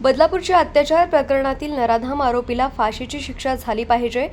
बदलापूरच्या अत्याचार प्रकरणातील नराधाम आरोपीला फाशीची शिक्षा झाली पाहिजे.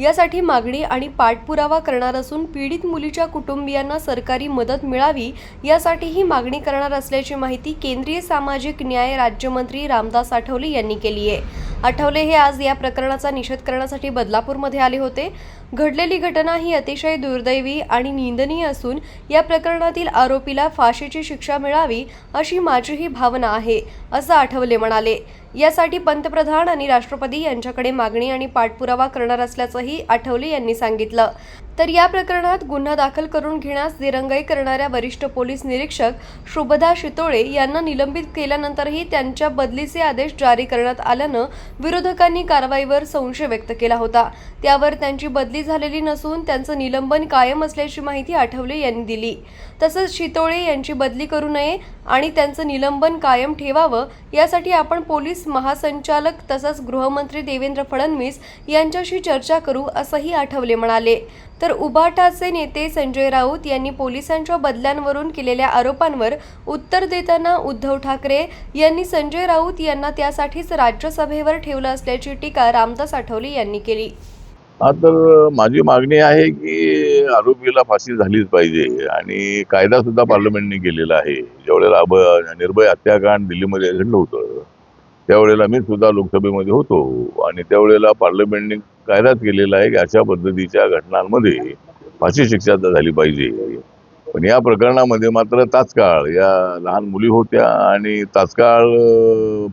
यासाठी मागणी आणि पाठपुरावा करणार असून पीडित मुलीच्या कुटुंबियांना सरकारी मदत मिळावी यासाठी ही मागणी करणार असल्याची माहिती केंद्रीय सामाजिक न्याय राज्यमंत्री रामदास आठवले यांनी केली आहे. आठवले हे आज या प्रकरणाचा निषेध करण्यासाठी बदलापूरमध्ये आले होते. घडलेली घटना ही अतिशय दुर्दैवी आणि निंदनीय असून या प्रकरणातील आरोपीला फाशीची शिक्षा मिळावी अशी माझीही भावना आहे असं आठवले म्हणाले. यासाठी पंतप्रधान आणि राष्ट्रपती यांच्याकडे मागणी आणि पाठपुरावा करणार असल्याचंही आठवले यांनी सांगितलं. तर या प्रकरणात गुन्हा दाखल करून घेण्यास दिरंगाई करणाऱ्या वरिष्ठ पोलीस निरीक्षक शुभदा शितोळे यांना निलंबित केल्यानंतरही त्यांच्या बदलीचे आदेश जारी करण्यात आल्यानं विरोधकांनी कारवाईवर संशय व्यक्त केला होता. त्यावर त्यांची बदली झालेली नसून त्यांचं निलंबन कायम असल्याची माहिती आठवले यांनी दिली. तसंच शितोळे यांची बदली करू नये आणि त्यांचं निलंबन कायम ठेवावं यासाठी आपण पोलीस महासंचालक तसंच गृहमंत्री देवेंद्र फडणवीस यांच्याशी चर्चा करू असंही आठवले म्हणाले. तर उबाटाचे नेते संजय राऊत यांनी पोलिसांच्या बदल्यांवरून केलेल्या आरोपांवर उत्तर देताना उद्धव ठाकरे यांनी संजय राऊत यांना त्यासाठीच राज्यसभेवर ठेवलं असल्याची टीका रामदास आठवले यांनी केली. तर माझी मागणी आहे की आरोपीला फाशी झालीच पाहिजे आणि कायदा सुद्धा पार्लमेंटने केलेला आहे. ज्यावेळेला निर्भय हत्याकांड दिल्लीमध्ये घडलं होतं त्यावेळेला मी सुद्धा लोकसभेमध्ये होतो आणि त्यावेळेला पार्लमेंटने कायदाच केलेला आहे की अशा पद्धतीच्या घटनांमध्ये फाशी शिक्षा झाली पाहिजे. पण या प्रकरणामध्ये मात्र तात्काळ या लहान मुली होत्या आणि तात्काळ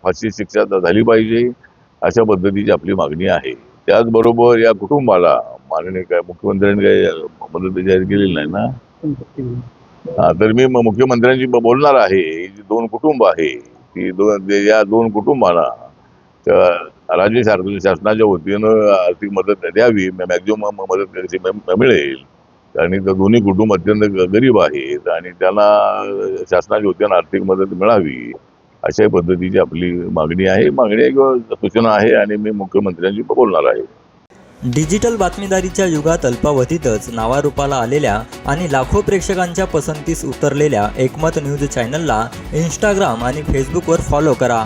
फाशी शिक्षा झाली पाहिजे अशा पद्धतीची आपली मागणी आहे. त्याचबरोबर या कुटुंबाला माननीय काय मुख्यमंत्र्यांनी काही मदत जाहीर केलेली नाही ना? हा तर मी मुख्यमंत्र्यांशी बोलणार आहे. जी दोन कुटुंब आहे ती दोन या दोन कुटुंबाला राज्य शासन शासनाच्या वतीनं आर्थिक मदत द्यावी मॅक्झिमम मदत कशी मिळेल. आणि दोन्ही कुटुंब अत्यंत ग- गरीब आहेत आणि त्यांना शासनाच्या वतीनं आर्थिक मदत मिळावी अशा पद्धतीची आपली मागणी आहे. मागणी किंवा सूचना आहे आणि मी मुख्यमंत्र्यांशी बोलणार आहे. डिजिटल बातमीदारीच्या युगात अल्पावधीतच नावारूपाला आलेल्या आणि लाखो प्रेक्षकांच्या पसंतीस उतरलेल्या एकमत न्यूज चॅनलला इंस्टाग्राम आणि फेसबुकवर फॉलो करा.